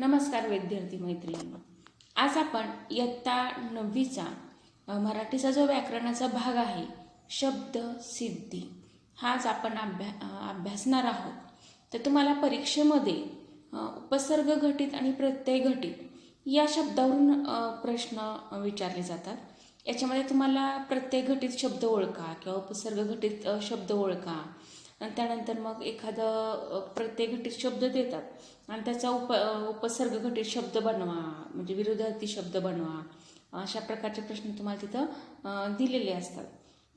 नमस्कार विद्यार्थी मैत्रिणी आज आपण इयत्ता नववीचा मराठीचा जो व्याकरणाचा भाग आहे शब्द सिद्धी हाच आपण अभ्या अभ्यासणार आहोत. तर तुम्हाला परीक्षेमध्ये उपसर्ग घटित आणि प्रत्यय घटित या शब्दावरून प्रश्न विचारले जातात. याच्यामध्ये तुम्हाला प्रत्यय घटित शब्द ओळखा किंवा उपसर्ग घटित शब्द ओळखा. आणि त्यानंतर मग एखादं प्रत्यय घटित शब्द देतात. आणि त्याचा उप उपसर्ग घटित शब्द बनवा म्हणजे विरोधार्थी शब्द बनवा अशा प्रकारचे प्रश्न तुम्हाला तिथं दिलेले असतात.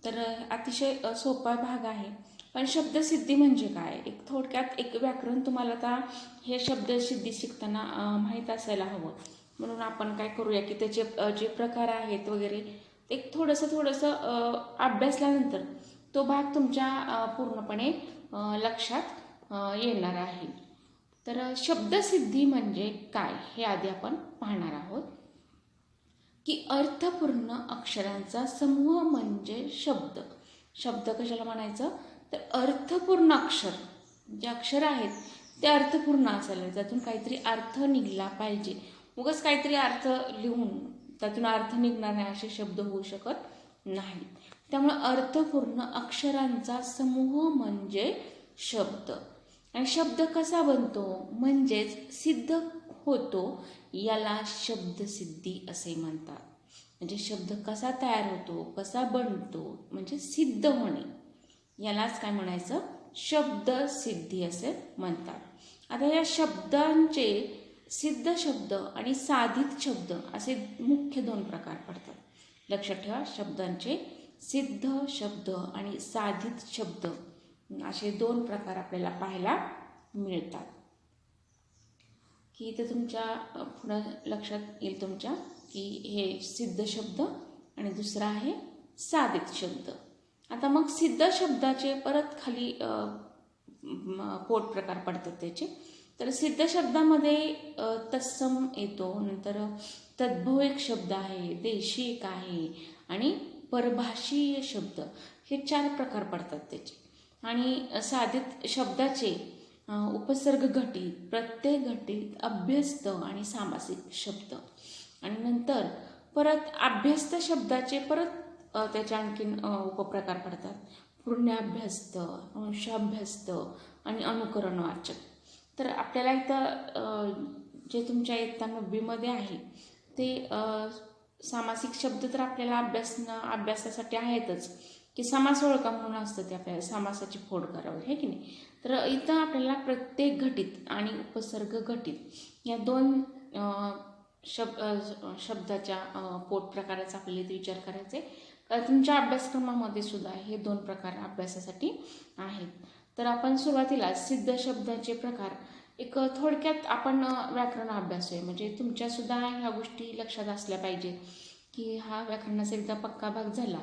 तर अतिशय सोपा भाग आहे. पण शब्दसिद्धी म्हणजे काय? एक थोडक्यात एक व्याकरण तुम्हाला आता हे शब्दसिद्धी शिकताना माहीत असायला हवं. म्हणून आपण काय करूया की त्याचे जे प्रकार आहेत वगैरे एक थोडंसं थोडंसं अभ्यासल्यानंतर तो भाग तुमच्या पूर्णपणे लक्षात येणार आहे. तर शब्दसिद्धी म्हणजे काय हे आधी आपण पाहणार आहोत. की अर्थपूर्ण अक्षरांचा समूह म्हणजे शब्द. शब्द कशाला म्हणायचं? तर अर्थपूर्ण अक्षर. जे अक्षर आहेत ते अर्थपूर्ण असायला त्यातून काहीतरी अर्थ निघला पाहिजे. उगच काहीतरी अर्थ लिहून त्यातून अर्थ निघणार नाही असे शब्द होऊ शकत नाही. त्यामुळे अर्थपूर्ण अक्षरांचा समूह म्हणजे शब्द. आणि शब्द कसा बनतो? म्हणजेच सिद्ध होतो याला शब्दसिद्धी असे म्हणतात. म्हणजे शब्द कसा तयार होतो कसा बनतो? म्हणजे सिद्ध होणे. यालाच काय म्हणायचं? शब्दसिद्धी असे म्हणतात. आता या शब्दांचे सिद्ध शब्द आणि साधित शब्द असे मुख्य दोन प्रकार पडतात. लक्षात ठेवा शब्दांचे सिद्ध शब्द आणि साधित शब्द असे दोन प्रकार आपल्याला पाहायला मिळतात. की इथं तुमच्या पुढं लक्षात येईल तुमच्या की हे सिद्ध शब्द आणि दुसरा आहे साधित शब्द. आता मग सिद्ध शब्दाचे परत खाली पोट प्रकार पडतात त्याचे. तर सिद्ध शब्दामध्ये तत्सम येतो नंतर तद्भव एक शब्द आहे देशी एक आहे आणि परभाषीय शब्द. हे चार प्रकार पडतात त्याचे. आणि साधित शब्दाचे उपसर्ग घटित प्रत्यय घटित अभ्यस्त आणि सामासिक शब्द. आणि नंतर परत अभ्यस्त शब्दाचे परत त्याचे आणखीन उपप्रकार पडतात. पुण्याभ्यस्त अंशाभ्यस्त आणि अनुकरणवाचक. तर आपल्याला इथं जे तुमच्या इयत्ता नववीमध्ये आहे ते सामासिक शब्द तर आपल्याला अभ्यास अभ्यासासाठी आहेतच. की समास ओळखा म्हणून असतं ते आपल्याला समासाची फोड करावी आहे की नाही? तर इथं आपल्याला प्रत्येक घटित आणि उपसर्ग घटित या दोन शब शब्दाच्या पोट प्रकाराचा आपल्याला इथे विचार करायचा आहे. तुमच्या अभ्यासक्रमामध्ये सुद्धा हे दोन प्रकार अभ्यासासाठी आहेत. तर आपण सुरुवातीला सिद्ध शब्दाचे प्रकार एक थोडक्यात आपण व्याकरण व्याकरण आहे. म्हणजे तुमच्यासुद्धा ह्या गोष्टी लक्षात असल्या पाहिजेत की हा व्याकरणाचा एकदा पक्का भाग झाला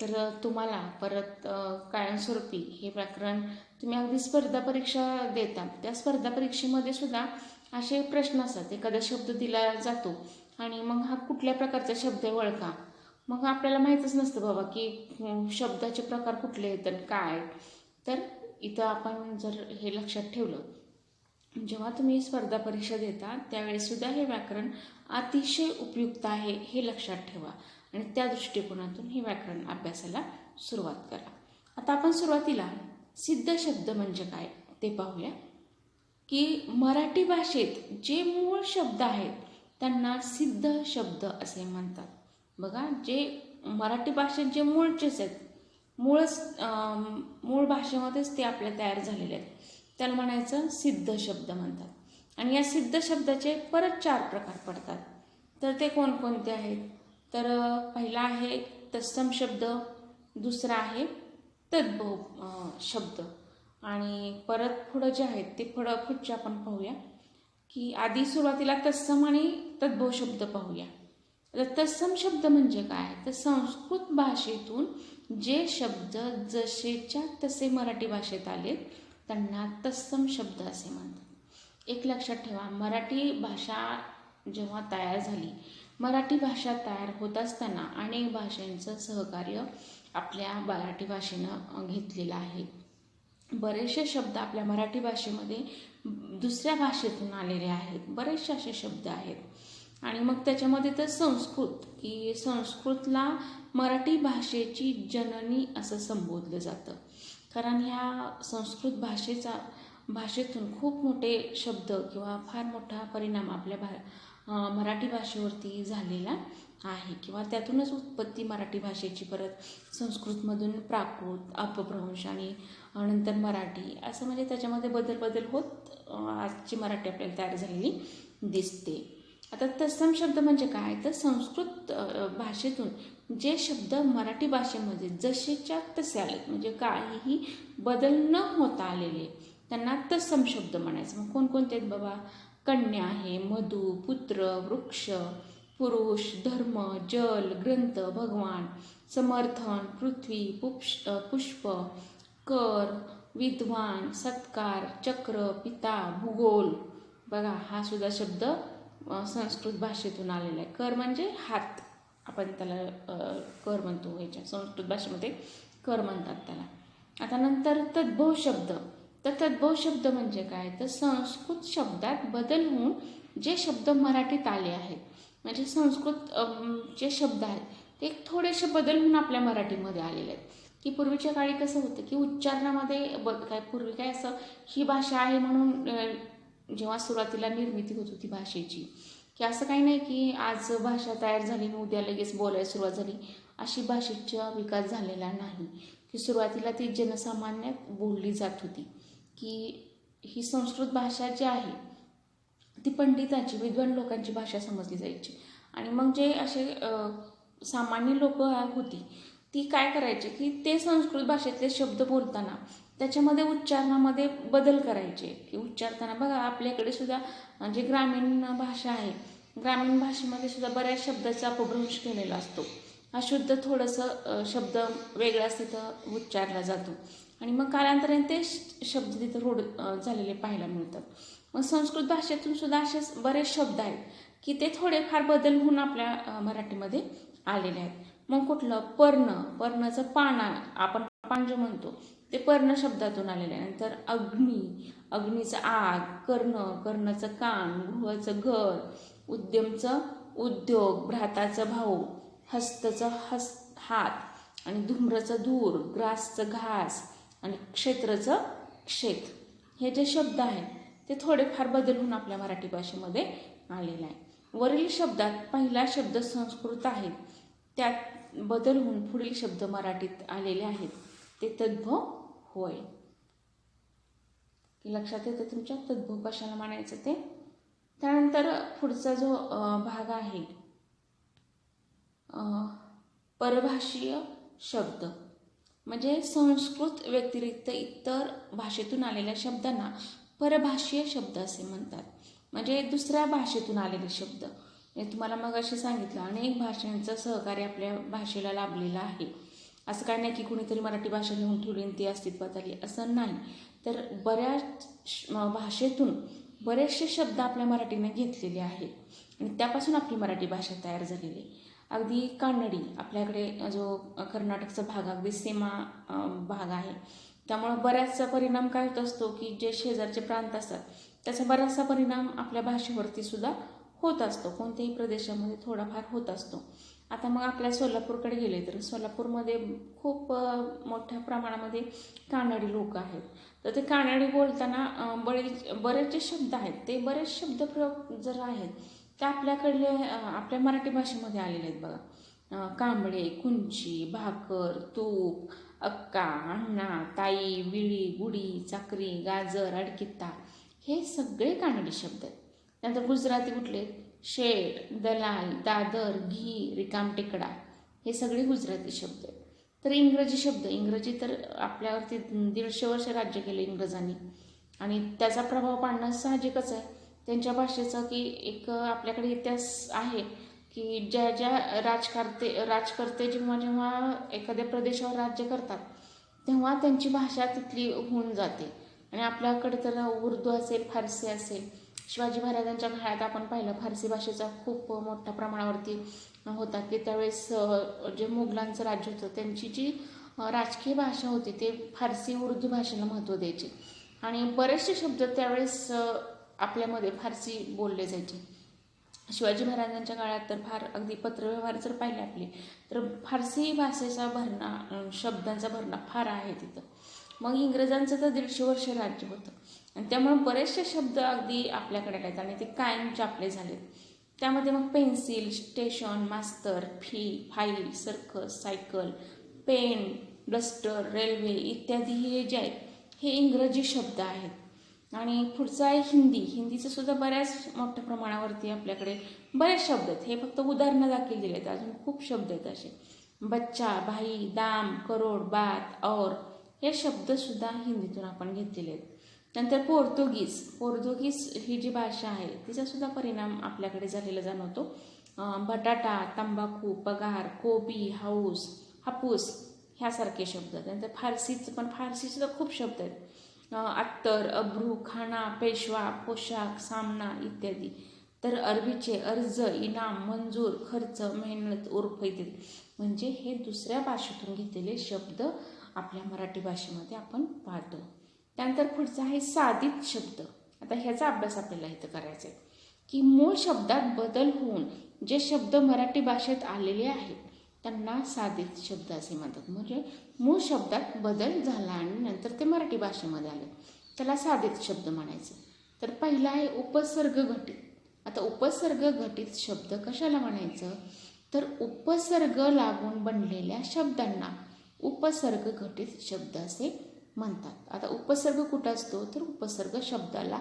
तर तुम्हाला परत कायमस्वरूपी हे व्याकरण तुम्ही अगदी स्पर्धा परीक्षा देता. त्या स्पर्धा परीक्षेमध्ये सुद्धा असे प्रश्न असतात. एखादा शब्द दिला जातो आणि मग हा कुठल्या प्रकारचा शब्द आहे ओळखा. मग आपल्याला माहीतच नसतं बाबा की शब्दाचे प्रकार कुठले आहेत काय. तर इथं आपण जर हे लक्षात ठेवलं जेव्हा तुम्ही स्पर्धा परीक्षा देता त्यावेळेसुद्धा हे व्याकरण अतिशय उपयुक्त आहे हे लक्षात ठेवा. आणि त्या दृष्टिकोनातून हे व्याकरण अभ्यासाला सुरुवात करा. आता आपण सुरुवातीला सिद्ध शब्द म्हणजे काय ते पाहूया. की मराठी भाषेत जे मूळ शब्द आहेत त्यांना सिद्ध शब्द असे म्हणतात. बघा जे मराठी भाषेत जे मूळचेच आहेत मूळच मूळ भाषेमध्येच ते आपल्या तयार झालेले आहेत. त्याला म्हणायचं सिद्ध शब्द म्हणतात. आणि या सिद्ध शब्दाचे परत चार प्रकार पडतात. तर ते कोणकोणते आहेत? तर पहिला आहे तत्सम शब्द दुसरा आहे तद्भव शब्द. आणि परत पुढं जे आहेत ते पुढं पुढचे आपण पाहूया. की आधी सुरुवातीला तत्सम आणि तद्भव शब्द पाहूया. आता तत्सम शब्द म्हणजे काय? तर संस्कृत भाषेतून जे शब्द जसेच्या तसे मराठी भाषेत आलेत त्यांना तत्सम शब्द असे म्हणतात. एक लक्षात ठेवा मराठी भाषा जेव्हा तयार झाली मराठी भाषा तयार होत असताना अनेक भाषांचं सहकार्य आपल्या मराठी भाषेनं घेतलेलं आहे. बरेचसे शब्द आपल्या मराठी भाषेमध्ये दुसऱ्या भाषेतून आलेले आहेत. बरेचसे असे शब्द आहेत. आणि मग त्याच्यामध्ये तर संस्कृत की संस्कृतला मराठी भाषेची जननी असं संबोधलं जातं. कारण ह्या संस्कृत भाषेचा भाषेतून खूप मोठे शब्द किंवा फार मोठा परिणाम आपल्या भा मराठी भाषेवरती झालेला आहे. किंवा त्यातूनच उत्पत्ती मराठी भाषेची. परत संस्कृतमधून प्राकृत अपभ्रंश आणि नंतर मराठी असं म्हणजे त्याच्यामध्ये बदल बदल होत आजची मराठी आपल्याला तयार झालेली दिसते. आता तत्सम शब्द म्हणजे काय? तर संस्कृत भाषेतून जे शब्द मराठी भाषेमध्ये जसेच्या तसे आलेत म्हणजे काहीही बदल न होता आलेले त्यांना तत्सम शब्द म्हणायचं. मग कोणकोणते आहेत बाबा? कन्या आहे मधु पुत्र वृक्ष पुरुष धर्म जल ग्रंथ भगवान समर्थन पृथ्वी पुष पुष्प कर विद्वान सत्कार चक्र पिता भूगोल. बघा हा सुद्धा शब्द संस्कृत भाषेतून आलेला आहे. कर म्हणजे हात. आपण त्याला कर म्हणतो ह्याच्या संस्कृत भाषेमध्ये कर म्हणतात त्याला. आता नंतर तद्भव शब्द. तर तद्भव शब्द म्हणजे काय? तर संस्कृत शब्दात बदल होऊन जे शब्द मराठीत आले आहेत म्हणजे संस्कृत जे शब्द आहेत ते थोडेसे बदल होऊन आपल्या मराठीमध्ये आलेले आहेत. की पूर्वीच्या काळी कसं होतं की उच्चारणामध्ये ब काय पूर्वी काय असं ही भाषा आहे म्हणून जेव्हा सुरुवातीला निर्मिती होत होती भाषेची की असं काही नाही की आज भाषा तयार झाली आणि उद्या लगेच बोलायला सुरुवात झाली. अशी भाषेचा विकास झालेला नाही. की सुरुवातीला ती जनसामान्यात बोलली जात होती. की ही संस्कृत भाषा जी आहे ती पंडितांची विद्वान लोकांची भाषा समजली जायची. आणि मग जे असे सामान्य लोक होती ती काय करायची की ते संस्कृत भाषेतले शब्द बोलताना त्याच्यामध्ये उच्चारणामध्ये बदल करायचे. की उच्चारताना बघा आपल्याकडे सुद्धा जे ग्रामीण भाषा आहे ग्रामीण भाषेमध्ये सुद्धा बऱ्याच शब्दाचा अपभ्रंश केलेला असतो. अशुद्ध थोडंसं शब्द वेगळाच तिथं उच्चारला जातो. आणि मग कालांतराने ते श- शब्द तिथं रोड झालेले पाहायला मिळतात. मग संस्कृत भाषेतून सुद्धा असे बरेच शब्द आहेत की ते थोडेफार बदल होऊन आपल्या मराठीमध्ये आलेले आहेत. मग कुठलं? पर्ण. पर्णचं पाना आपण पांज म्हणतो. ते पर्ण शब्दातून आलेलं आहे नंतर अग्नी अग्नीचं आग कर्ण कर्णचं कान गृहाचं घर उद्यमचं उद्योग भ्राताचं भाऊ हस्तचं हस हात आणि धुम्रचं धूर ग्रासचं घास आणि क्षेत्रचं क्षेत्र. हे जे शब्द आहेत ते थोडेफार बदल होऊन आपल्या मराठी भाषेमध्ये आलेलं आहे वरील शब्दात पहिला शब्द संस्कृत आहे. त्यात बदल होऊन पुढील शब्द मराठीत आलेले आहेत. ते तद्भव होय. की लक्षात येतं तुमच्या? तद्भू कशाला म्हणायचं ते? त्यानंतर पुढचा जो भाग आहे परभाषीय शब्द. म्हणजे संस्कृत व्यतिरिक्त इतर भाषेतून आलेल्या शब्दांना परभाषीय शब्द असे म्हणतात. म्हणजे दुसऱ्या भाषेतून आलेले शब्द. म्हणजे तुम्हाला मग असे सांगितलं. अनेक भाषांचं सहकार्य आपल्या भाषेला लाभलेलं आहे. असं काय नाही की कुणीतरी मराठी भाषा लिहून ठेवली आणि ती अस्तित्वात आली असं नाही. तर बऱ्याच भाषेतून बरेचसे शब्द आपल्या मराठीने घेतलेले आहेत. आणि त्यापासून आपली मराठी भाषा तयार झालेली आहे. अगदी कानडी आपल्याकडे जो कर्नाटकचा भाग अगदी सीमा भाग आहे. त्यामुळं बऱ्याचसा परिणाम काय होत असतो की जे शेजारचे प्रांत असतात त्याचा बराचसा परिणाम आपल्या भाषेवरती सुद्धा होत असतो. कोणत्याही प्रदेशामध्ये थोडाफार होत असतो. आता मग आपल्या सोलापूरकडे गेले तर सोलापूरमध्ये खूप मोठ्या प्रमाणामध्ये कानडी लोक आहेत. तर ते कानडी बोलताना अ, बरेच शब्द आहेत. ते बरेच शब्दप्रयोग जर आहेत ते आपल्याकडले आपल्या मराठी भाषेमध्ये आलेले आहेत बघा. कांबळे कुंची भाकर तूप अक्का अण्णा ताई विळी गुडी चाकरी गाजर अडकित्ता हे सगळे कानडी शब्द आहेत. त्यानंतर गुजराती कुठले? शेठ दलाल दादर घी रिकामटेकडा हे सगळे गुजराती शब्द आहेत. तर इंग्रजी शब्द इंग्रजी तर आपल्यावरती दीडशे वर्ष राज्य केलं इंग्रजांनी. आणि त्याचा प्रभाव पाडणं साहजिकच आहे. त्यांच्या भाषेचा की एक आपल्याकडे इतिहास आहे की ज्या ज्या राजकारते राजकर्ते जेव्हा जेव्हा एखाद्या प्रदेशावर राज्य करतात तेव्हा त्यांची भाषा तिथली होऊन जाते. आणि आपल्याकडे तर उर्दू असेल फारसी असेल शिवाजी महाराजांच्या काळात आपण पाहिलं फारसी भाषेचा खूप मोठ्या प्रमाणावरती होता की त्यावेळेस जे मुघलांचं राज्य होतं त्यांची जी राजकीय भाषा होती ते फारसी उर्दू भाषेला महत्त्व द्यायचे. आणि बरेचसे शब्द त्यावेळेस आपल्यामध्ये फारसी बोलले जायचे. शिवाजी महाराजांच्या काळात तर फार अगदी पत्रव्यवहार जर पाहिले आपले तर फारसी भाषेचा भरणा शब्दांचा भरणा फार आहे तिथं. मग इंग्रजांचं तर दीडशे वर्ष राज्य होतं. आणि त्यामुळे बरेचसे शब्द अगदी आपल्याकडे आहेत आणि ते कायमचे आपले झालेत. त्यामध्ये मग pencil station master fee file circus cycle pen duster railway इत्यादी हे जे आहेत हे इंग्रजी शब्द आहेत. आणि पुढचं आहे हिंदी. हिंदीचं सुद्धा बऱ्याच मोठ्या प्रमाणावरती आपल्याकडे बरेच शब्द आहेत. हे फक्त उदाहरणं दाखल दिले आहेत अजून खूप शब्द आहेत असे. बच्चा भाई दाम करोड बात और हे शब्दसुद्धा हिंदीतून आपण घेतलेले आहेत. नंतर पोर्तुगीज. पोर्तुगीज ही जी भाषा आहे तिचासुद्धा परिणाम आपल्याकडे झालेला जाणवतो. बटाटा तंबाखू पगार कोबी हाऊस हापूस ह्यासारखे शब्द नंतर फारसीचं पण फारसीसुद्धा खूप शब्द आहेत. अत्तर अब्रू खाना पेशवा पोशाख सामना इत्यादी. तर अरबीचे अर्ज इनाम मंजूर खर्च मेहनत उर्फ इत्यादी. म्हणजे हे दुसऱ्या भाषेतून घेतलेले शब्द आपल्या मराठी भाषेमध्ये आपण पाहतो. त्यानंतर पुढचा आहे साधित शब्द. आता ह्याचा अभ्यास आपल्याला इथं करायचा आहे. की मूळ शब्दात बदल होऊन जे शब्द मराठी भाषेत आलेले आहेत त्यांना साधित शब्द असे म्हणतात. म्हणजे मूळ शब्दात बदल झाला आणि नंतर ते मराठी भाषेमध्ये आले. त्याला साधित शब्द म्हणायचं. तर पहिला आहे उपसर्ग घटित. आता उपसर्ग घटित शब्द कशाला म्हणायचं? तर उपसर्ग लागून बनलेल्या शब्दांना उपसर्ग घटित शब्द असे म्हणतात. आता उपसर्ग कुठं असतो? तर उपसर्ग शब्दाला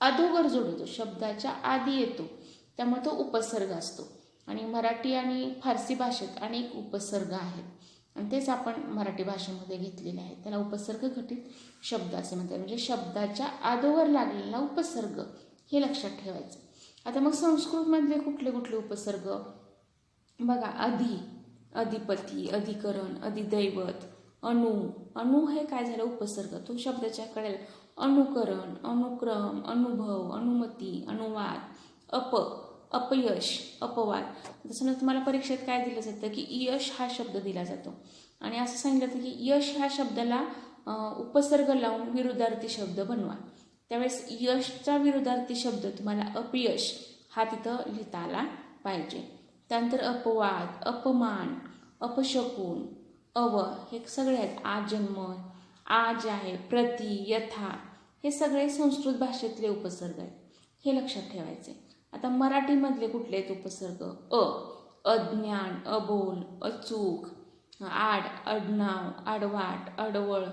अधोगर जोडतो. शब्दाच्या आधी येतो. त्यामुळे तो उपसर्ग असतो. आणि मराठी आणि फारसी भाषेत अनेक उपसर्ग आहेत. आणि तेच आपण मराठी भाषेमध्ये घेतलेले आहेत. त्याला उपसर्ग घटित शब्द असे म्हणतात. म्हणजे शब्दाच्या आधोवर लागलेला उपसर्ग हे लक्षात ठेवायचं. आता मग संस्कृतमधले कुठले कुठले उपसर्ग? बघा अधि अधिपती अधिकरण अधिदैवत अणु. अणु हे काय झालं? उपसर्ग. तो शब्दाच्या कळेल अनुकरण अनुक्रम अनुभव अनुमती अनुवाद अप अपयश अपवाद. जसं तुम्हाला परीक्षेत काय दिलं जातं की यश हा शब्द दिला जातो. आणि असं सांगितलं जातं की यश ह्या शब्दाला उपसर्ग लावून विरुद्धार्थी शब्द बनवा. त्यावेळेस यशचा विरुद्धार्थी शब्द तुम्हाला अपयश हा तिथं लिहिता आला पाहिजे. त्यानंतर अपवाद अपमान अपशकून अव हे सगळे आहेत. आजन्म आज आहे प्रति यथा. हे सगळे संस्कृत भाषेतले उपसर्ग आहेत. हे लक्षात ठेवायचे. आता मराठीमधले कुठले आहेत उपसर्ग? अ अज्ञान अबोल अचूक आड अडनाव आडवाट अडवळ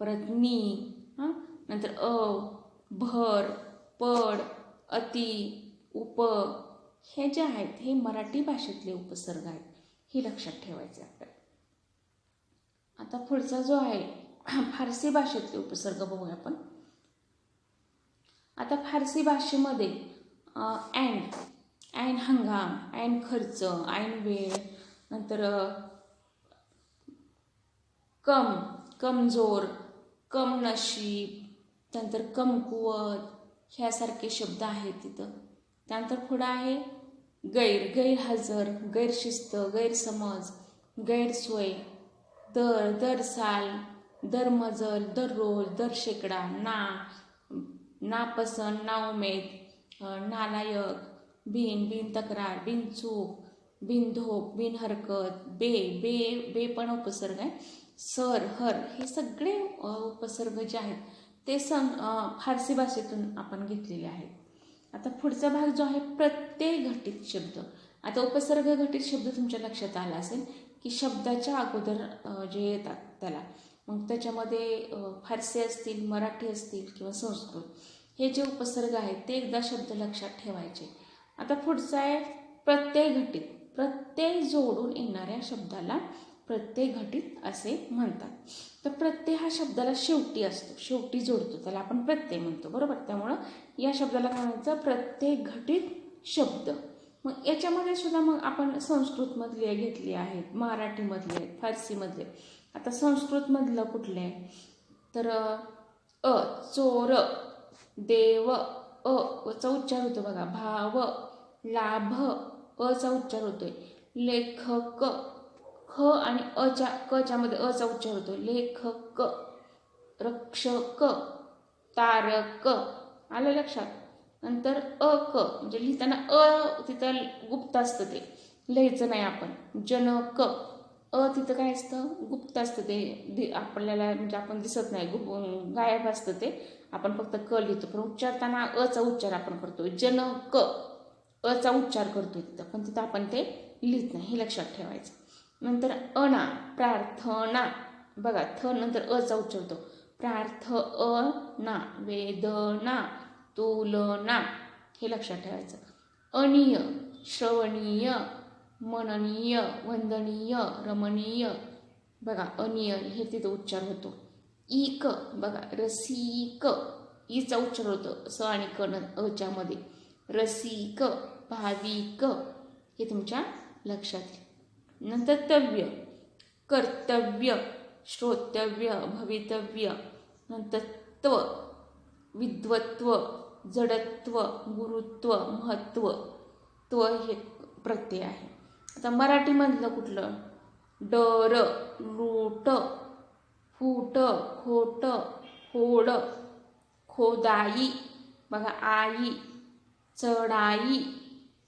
परत नी हां? नंतर अ भर पड अति उप. हे जे आहेत हे मराठी भाषेतले उपसर्ग आहेत. हे लक्षात ठेवायचे आपल्याला. आता पुढचा जो आहे फारसी भाषेतले उपसर्ग बघूया आपण. आता फारसी भाषेमध्ये अँड ऐन हंगाम ऐन खर्च ऐन वेळ नंतर कम कमजोर कम नशीब त्यानंतर कमकुवत ह्यासारखे शब्द आहेत तिथं. त्यानंतर पुढं आहे गैर गैरहजर गैरशिस्त गैरसमज गैरसोय. दर दर साल दर मजल दररोज दर शेकडा ना नापसंत नाउमेद अं, नालायक बिन बिन तक्रार बिन चूक बिन धोप बिन हरकत बे बे बे पण उपसर्ग आहे. सर हर हे सगळे उपसर्ग जे आहेत ते सं फारसी भाषेतून आपण घेतलेले आहेत. आता पुढचा भाग जो आहे प्रत्यय घटित शब्द. आता उपसर्ग घटित शब्द तुमच्या लक्षात आला असेल की शब्दाच्या अगोदर जे येतात त्याला. मग त्याच्यामध्ये फारसी असतील मराठी असतील किंवा संस्कृत हे जे उपसर्ग आहेत ते एकदा शब्द लक्षात ठेवायचे. आता पुढचा आहे प्रत्यय घटित. प्रत्यय जोडून येणाऱ्या शब्दाला प्रत्यय घटित असे म्हणतात. तर प्रत्यय हा शब्दाला शेवटी असतो. शेवटी जोडतो. त्याला आपण प्रत्यय म्हणतो. बरोबर? त्यामुळं या शब्दाला काय म्हणायचं? प्रत्यय घटित शब्द. मग याच्यामध्ये सुद्धा मग आपण संस्कृतमधले घेतले आहेत मराठीमधले आहेत फारसीमधले आता संस्कृतमधलं कुठले? आहे तर अ चोर देव अ चा उच्चार होतो बघा. भाव लाभ अचा उच्चार होतोय. लेखक ख आणि अच्या कच्या मध्ये अचा उच्चार होतो लेखक रक्षक तारक आलं लक्षात? नंतर अ क म्हणजे लिहिताना अ तिथं गुप्त असतं ते. लिहायचं नाही आपण. जनक अ तिथं काय असतं? गुप्त असतं ते. आपल्याला म्हणजे आपण दिसत नाही. गुप गायब असतं ते. आपण फक्त क लिहितो. पण उच्चारताना अचा उच्चार आपण करतो जन क. अचा उच्चार करतो तिथं. पण तिथं आपण ते लिहित नाही. हे लक्षात ठेवायचं. नंतर अना प्रार्थना. बघा थ नंतर अचा उच्चारतो. प्रार्थ अ ना वेदना. तुलना. हे लक्षात ठेवायचं. अनिय श्रवणीय मननीय वंदनीय रमणीय. बघा अनिय हे तिथं उच्चार होतो. इक बघा रसिक. ईचा उच्चार होतो. स आणि क न अच्यामध्ये रसिक भाविक. हे तुमच्या लक्षात नंतर तव्य कर्तव्य श्रोतव्य भवितव्य. नंतर त्व विद्वत्व. जडत्व गुरुत्व महत्त्व त्व हे प्रत्यय आहे. आता मराठीमधलं कुठलं? डर लूट फूट खोट खोड खोदाई बघा आई चढाई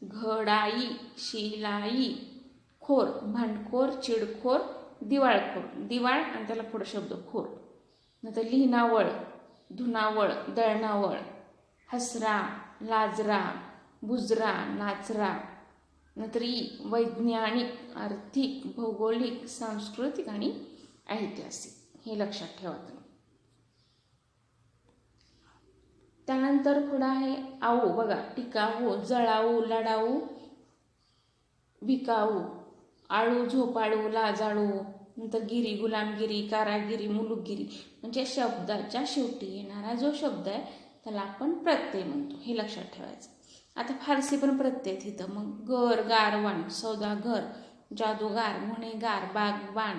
घडाई शिलाई खोर भांडखोर चिडखोर दिवाळखोर. दिवाळ आणि त्याला पुढं शब्द खोर. नंतर लिहिणावळ धुनावळ दळणावळ हसरा लाजरा बुजरा नाचरा. नंतर ई वैज्ञानिक आर्थिक भौगोलिक सांस्कृतिक आणि ऐतिहासिक हे लक्षात ठेवा तुम्ही. त्यानंतर पुढं आहे आओ बघा टिकाऊ जळाऊ लढाऊ विकाऊ आळू झोपाळू लाजाळू नंतर गिरी गुलामगिरी कारागिरी मुलुगिरी म्हणजे शब्दाच्या शेवटी येणारा जो शब्द आहे त्याला आपण प्रत्यय म्हणतो हे लक्षात ठेवायचं. आता फारसी पण प्रत्यय तिथं इथं. मग घर गारवाण सौदागर जादूगार गुन्हेगार बागवान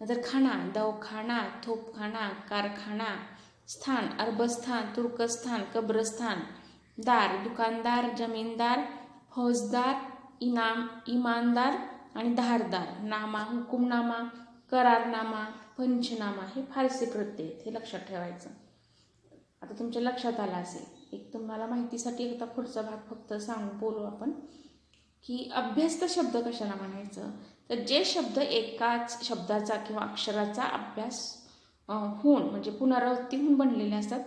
नंतर खाना दवखाना थोपखाना कारखाना स्थान अरबस्थान तुर्कस्थान कब्रस्थान दार दुकानदार जमीनदार फौजदार इनाम इमानदार आणि धारदार. नामा हुकुमनामा करारनामा पंचनामा हे फारसी प्रत्यय हे लक्षात ठेवायचं. आता तुमच्या लक्षात आलं असेल. एक तुम्हाला माहितीसाठी एकदा पुढचा भाग फक्त सांगू बोलू आपण. की अभ्यस्त शब्द कशाला म्हणायचं? तर जे शब्द एकाच शब्दाचा किंवा अक्षराचा अभ्यास होऊन म्हणजे पुनरावृत्ती होऊन बनलेले असतात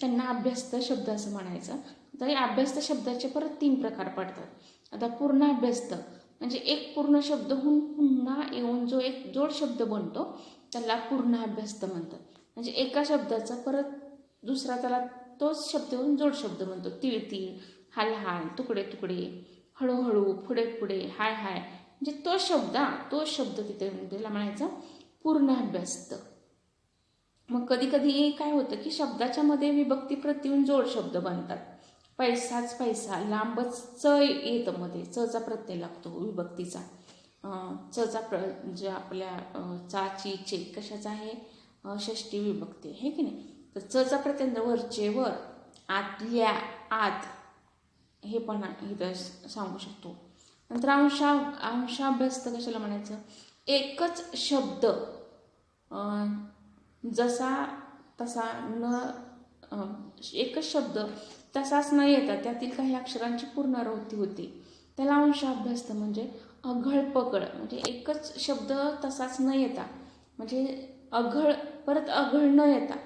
त्यांना अभ्यस्त शब्द असं म्हणायचं. तर या अभ्यस्त शब्दाचे परत तीन प्रकार पडतात. आता पूर्ण अभ्यस्त म्हणजे एक पूर्ण शब्द होऊन पुन्हा येऊन जो एक जोड शब्द बनतो त्याला पूर्ण अभ्यस्त म्हणतात. म्हणजे एका शब्दाचा परत दुसरा त्याला तोच शब्द येऊन जोड शब्द म्हणतो. तीळ तीळ हाल हाल तुकडे तुकडे हळूहळू पुढे पुढे हाय हाय. म्हणजे तो शब्द हा, तो शब्द तिथे त्याला म्हणायचा पूर्ण अभ्यस्त मग कधी कधी काय होतं की शब्दाच्या मध्ये विभक्ती प्रत्यून जोड शब्द बनतात. पैसाच पैसा लांबच च येतं मध्ये चचा प्रत्यय लागतो विभक्तीचा. चचा प्र जे आपल्या चाची चे कशाचा आहे? षष्टी विभक्ती आहे की नाही? तर चचा प्रत्यंत वरचे वर आतल्या आत हे पण इथं सांगू शकतो. नंतर अंशा अंशाभ्यस्त कशाला म्हणायचं? एकच शब्द जसा तसा न एकच शब्द तसाच न येता त्यातील काही अक्षरांची पुनरावृत्ती होते. त्याला अंशाभ्यस्त म्हणजे अघळ पकड म्हणजे एकच शब्द तसाच न येता म्हणजे अघळ परत अघळ न येता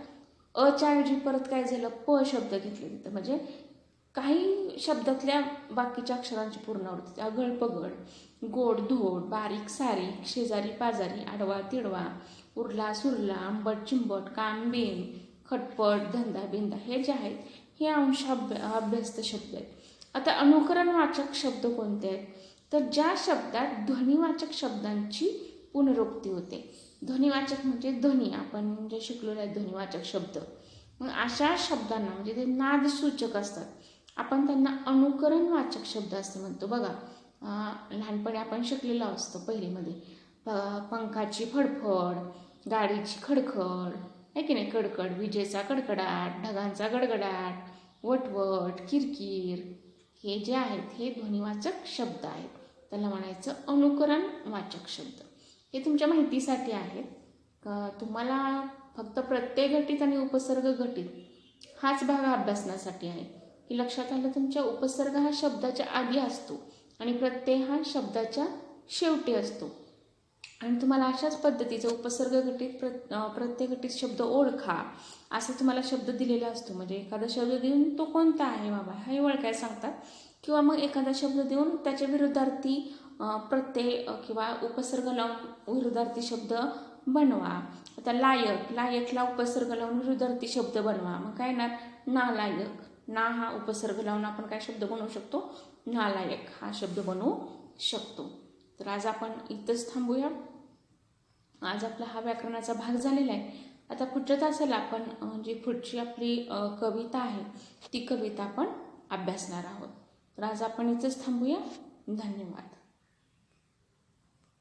अच्या ऐवजी परत काय झालं? प शब्द घेतले तिथं. म्हणजे काही शब्दातल्या बाकीच्या अक्षरांची पूर्णावृत्ती. अघळ पगड गोड धोड बारीक सारीक शेजारी पाजारी आडवा तिडवा उरला सुरला आंबट चिंबट कामबीम खटपट धंदा बिंदा. हे जे आहेत हे अंश अभ्यस्त शब्द आहेत. आता अनुकरणवाचक शब्द कोणते आहेत? तर ज्या शब्दात ध्वनिवाचक शब्दांची पुनरुक्ती होते ध्वनिवाचक म्हणजे ध्वनी आपण जे शिकलेलो आहे ध्वनिवाचक शब्द. मग अशा शब्दांना म्हणजे ते नादसूचक असतात. आपण त्यांना अनुकरणवाचक शब्द असं म्हणतो. बघा लहानपणी आपण शिकलेलो असतो पहिलीमध्ये. प- पंखाची फडफड गाडीची खडखड आहे की नाही? कडकड विजेचा कडकडाट ढगांचा गडगडाट वटवट किरकिर. हे जे आहेत हे ध्वनिवाचक शब्द आहेत. त्याला म्हणायचं अनुकरण वाचक शब्द. हे तुमच्या माहितीसाठी आहे. तुम्हाला फक्त प्रत्यय घटित आणि उपसर्ग घटित हाच भाग अभ्यासण्यासाठी आहे. की लक्षात आलं तुमच्या उपसर्ग हा शब्दाच्या आधी असतो आणि प्रत्यय हा शब्दाच्या शेवटी असतो. आणि तुम्हाला अशाच पद्धतीचा उपसर्ग घटित प्र प्रत्यय घटित शब्द ओळखा. असा तुम्हाला शब्द दिलेला असतो. म्हणजे एखादा शब्द देऊन तो कोणता आहे बाबा? हे ओळखायला सांगतात. किंवा मग एखादा शब्द देऊन त्याच्या विरुद्धार्थी प्रत्यय किंवा उपसर्ग लावून विरुद्धार्थी शब्द बनवा. आता लायक लायकला उपसर्ग लावून विरुद्धार्थी शब्द बनवा. मग काय येणार? नालायक. ना हा उपसर्ग लावून आपण काय शब्द बनवू शकतो? नालायक हा शब्द बनवू शकतो. तर आज आपण इथंच थांबूया. आज आपला हा व्याकरणाचा भाग झालेला आहे. आता पुढच्या तासाला आपण जी पुढची आपली कविता आहे ती कविता आपण अभ्यासणार आहोत. तर आज आपण इथंच थांबूया. धन्यवाद.